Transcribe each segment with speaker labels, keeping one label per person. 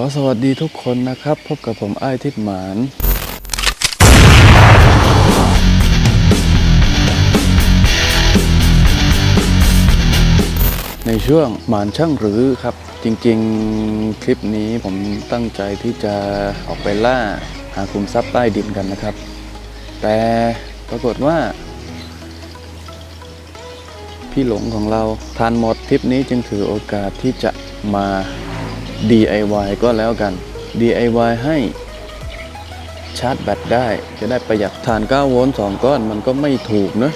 Speaker 1: อสวัสดีทุกคนนะครับ พบกับผมไอ้ายทิดหมาน ในช่วงหมานช่างหรือครับ จริงๆคลิปนี้ผมตั้งใจที่จะออกไปล่าหาคุมทรัพย์ใต้ดินกันนะครับ แต่ปรากฏว่า พี่หลงของเราทานหมดทริปนี้จึงถือโอกาสที่จะมา DIY ก็แล้วกัน DIY ให้ชาร์จแบตได้จะได้ประหยัดทาน 9 โวลต์2ก้อนมันก็ไม่ถูกเนอะ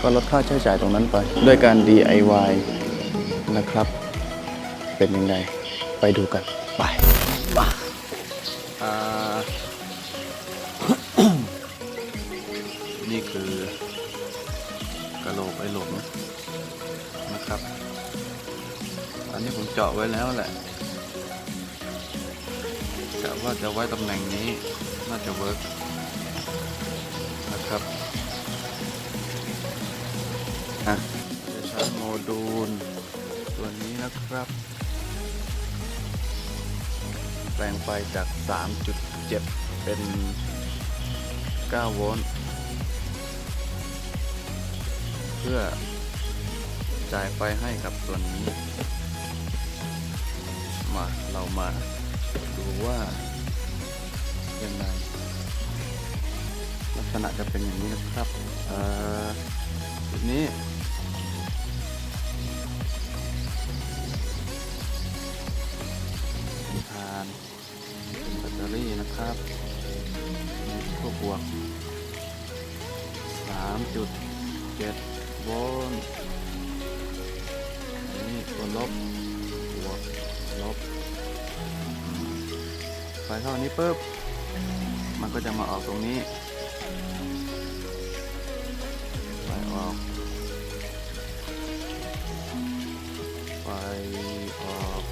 Speaker 1: ก็ลดค่าใช้จ่ายตรงนั้นไป ด้วยการ DIY นะครับ เป็นยังไง ไปดูกัน ไปนี่คือกระโหลกไอ้หลงนะครับ นนี้ผมเจาะไว้แล้วแหละกะว่าจะไว้ตำแหน่งนี้น่าจะเวิร์กนะครับอะจะใช้โมดูล ตัวนี้นะครับ แปลงไฟจาก 3.7 เป็น 9 โวลต์ เพื่อจ่ายไฟให้กับตัวนี้ มาเรามาดูว่ายังไงลักษณะจะเป็นอย่างนี้นะครับเอ่อจุดนี้เป็นทานเป็นแบตเตอรี่นะครับมีขั้วบวก3.7 ท่านี้ปุ๊บ มันก็จะมาออกตรงนี้ไฟออกไฟออก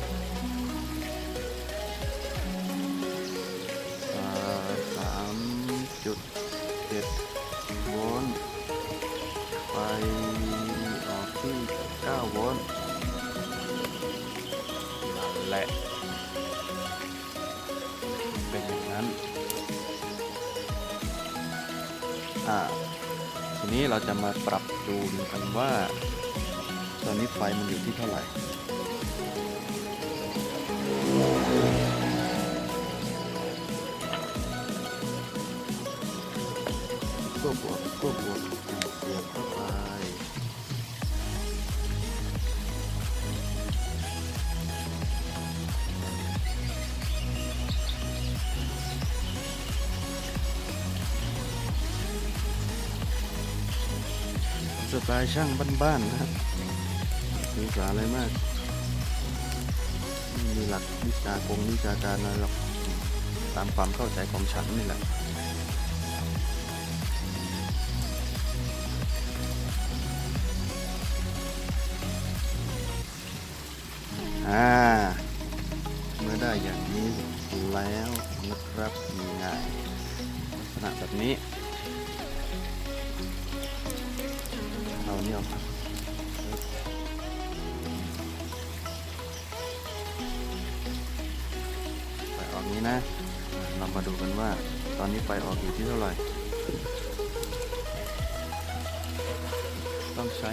Speaker 1: สามจุดเจ็ดโวลต์ไฟออกที่9โวลต์นั่นแหละเป็ นั้นทีนี้เราจะมาปรับจูนกันว่า ตอนนี้ไฟมันอยู่ที่เท่าไหร่ ไตล์ช่างบ้านๆนะครับศึกษาอะไรมากไม่มีหลักวิชากงวิชาการอะไรหรอกตามความเข้าใจของฉันนี่แหละ นะ เรามาดูกันว่าตอนนี้ไฟออกอยู่ที่เท่าไหร่ ต้องใช้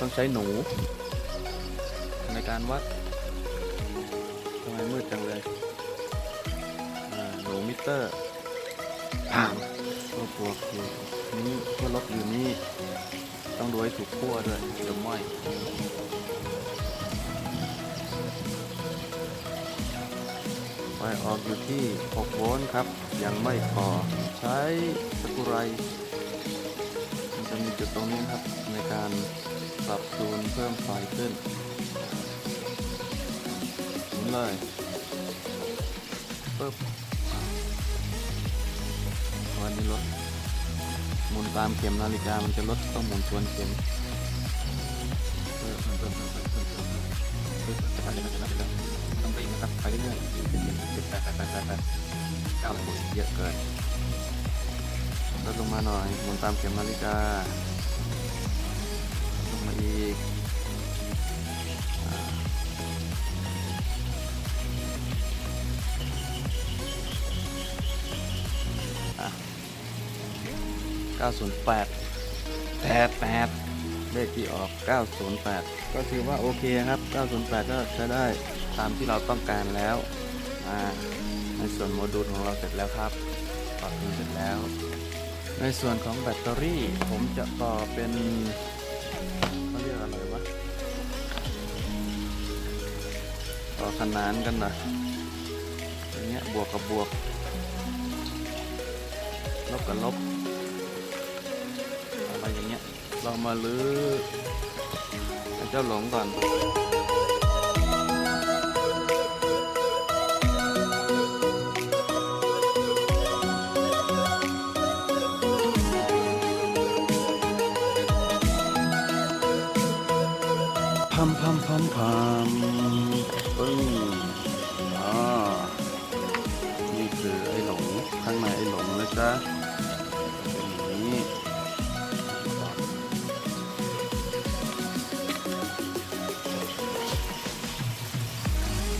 Speaker 1: ต้องใช้หนู ในการวัดทำไมมืดจังเลยหนูมิเตอร์ผ่านตัวบวกอยู่นี่ตัวลบอยู่นี่ ต้องดูให้ถูกขั้วด้วยจะไหม้ ไฟออกอยู่ที่ 6 โวลต์ครับ ยังไม่พอ ใช้สกรูไรมันจะมีจุดตรงนี้ครับ ในการปรับจูนเพิ่มไฟขึ้นหมุนเลยปึ๊บอะวันนี้ลดหมุนตามเข็มนาฬิกามันจะลดต้องหมุนทวนเข็ม ไปไปไปเก้าหมุนเยอะเกินลดลงมาหน่อยหมุนตามเข็มนาฬิกาลงมาอีกเก้าศูนย์แปดแปดแปดเลขที่ออก 908 ก็ถือว่าโอเคครับ 908 ก็ใช้ได้ตามที่เราต้องการแล้ว อ่า ในส่วนโมดูลของเราเสร็จแล้วครับต่อพิมพ์เสร็จแล้ว ในส่วนของแบตเตอรี่ผมจะต่อเป็นเขาเรียกอะไรวะต่อขนานกันนะอย่างเงี้ยบวกกับบวก ลบกับลบอะไรอย่างเงี้ยเรามาลื้อให้เจ้าหลงก่อน พัมปึ้งอ่านี่คือไอ้หลงข้างในไอ้หลงนะจ๊ะเป็นอย่างนี้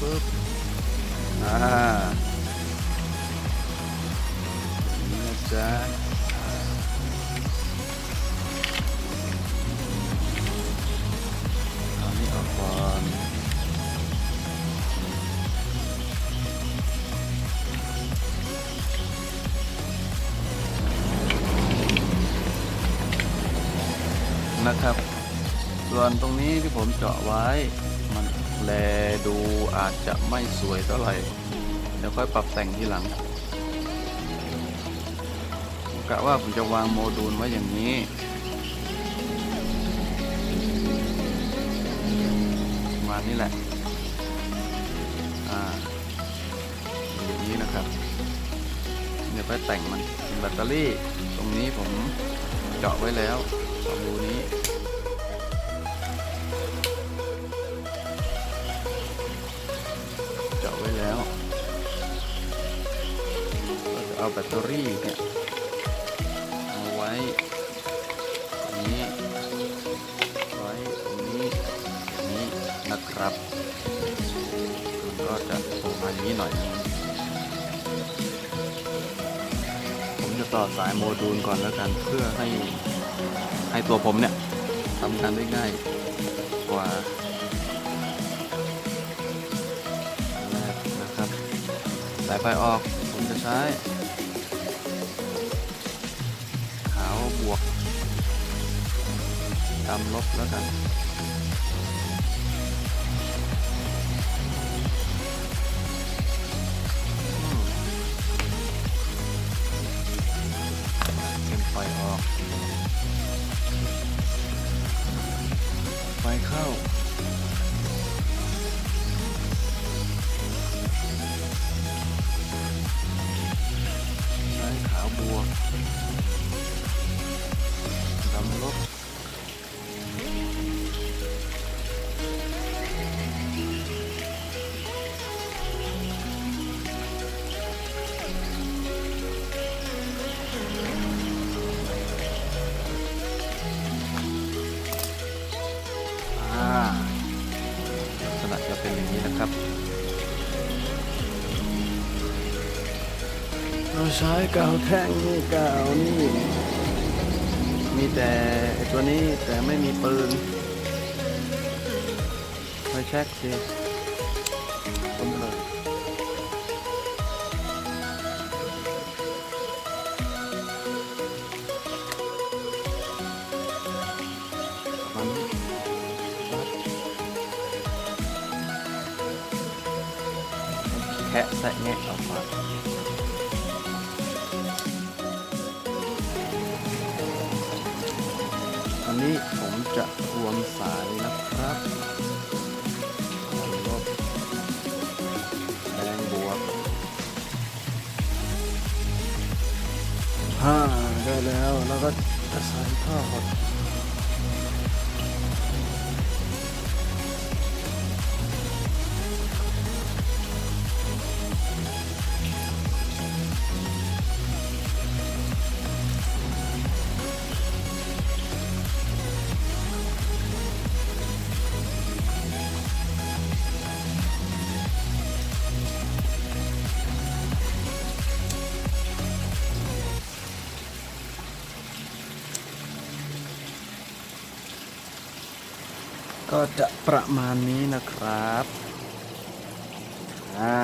Speaker 1: ปึ๊บอ่านี่นะจ๊ะ อนนะครับ ส่วนตรงนี้ที่ผมเจาะไว้ มันแลดูอาจจะไม่สวยเท่าไหร่ เดี๋ยวค่อยปรับแต่งทีหลังกะว่าผมจะวางโมดูลไว้อย่างนี้ ณนี้แหละอ่าอย่างนี้นะครับ เดี๋ยวไปแต่งมันแบตเตอรี่ตรงนี้ผมเจาะไว้แล้วสองรูนี้เจาะไว้แล้วก็จะเอาแบตเตอรี่เนี่ยเอาไว้ นะครับมันก็จะโผล่มาอย่างนี้หน่อย ผมจะต่อสายโมดูลก่อนแล้วกันเพื่อให้ให้ตัวผมเนี่ยทำงานได้ง่ายกว่านแนะครับสายไฟออกผมจะใช้ขาวบวกดำลบแล้วกัน ไฟเข้าซ้ขาวบวกดำลบ นี้นะครับเราใช้กาวแท่งนี่กาวนี่ มีแต่ตัวนี้แต่ไม่มีปืนไฟแช็กสิะแสะแงะออกมาอันนี้ผมจะรวมสายนะครับลบแดงบวกห้าได้แล้ว แล้วก็จะใส่ท่อด ก็จะประมาณนี้นะครับ อ่า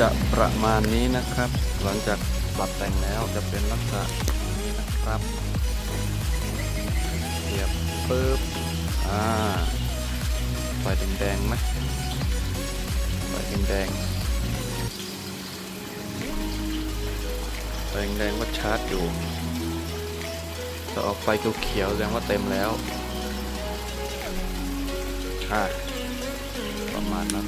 Speaker 1: จะประมาณนี้นะครับ หลังจากปรับแต่งแล้วจะเป็นลักษณะนี้นะครับเสียบปึ๊บอ่าไฟแดงๆไหมไฟแดงๆไฟแดงว่าชาร์จอยู่ถ้าออกไฟเขียวๆแสดงว่าเต็มแล้วอ่าประมาณนั้น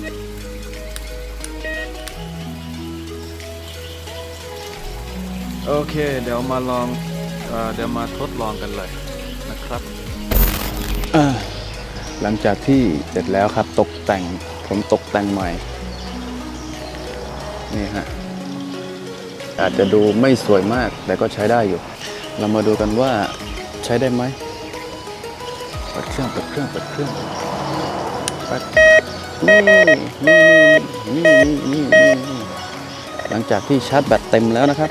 Speaker 1: โอเค เดี๋ยวมาลองเออเดี๋ยวมาทดลองกันเลยนะครับหลังจากที่เสร็จแล้วครับตกแต่งผมตกแต่งใหม่ นี่ฮะ อาจจะดูไม่สวยมากแต่ก็ใช้ได้อยู่ เรามาดูกันว่าใช้ได้ไหมเปิดเครื่องเปิดเครื่องเปิดเครื่องเปิดนี่นี่นี่นี่นี่นี่หลังจากที่ชาร์จแบตเต็มแล้วนะครับ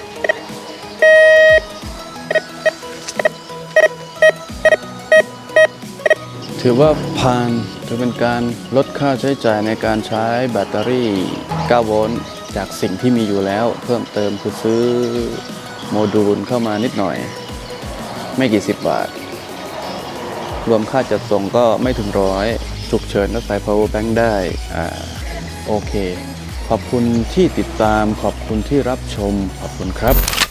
Speaker 1: ถือว่าผ่านถือเป็นการลดค่าใช้จ่ายในการใช้แบตเตอรี่ 9 โวลต์จากสิ่งที่มีอยู่แล้ว เพิ่มเติมคือซื้อโมดูลเข้ามานิดหน่อย ไม่กี่สิบบาท รวมค่าจัดส่งก็ไม่ถึงร้อยฉุกเฉินก็ใส่ power bank ได้อ่าโอเค ขอบคุณที่ติดตามขอบคุณที่รับชมขอบคุณครับ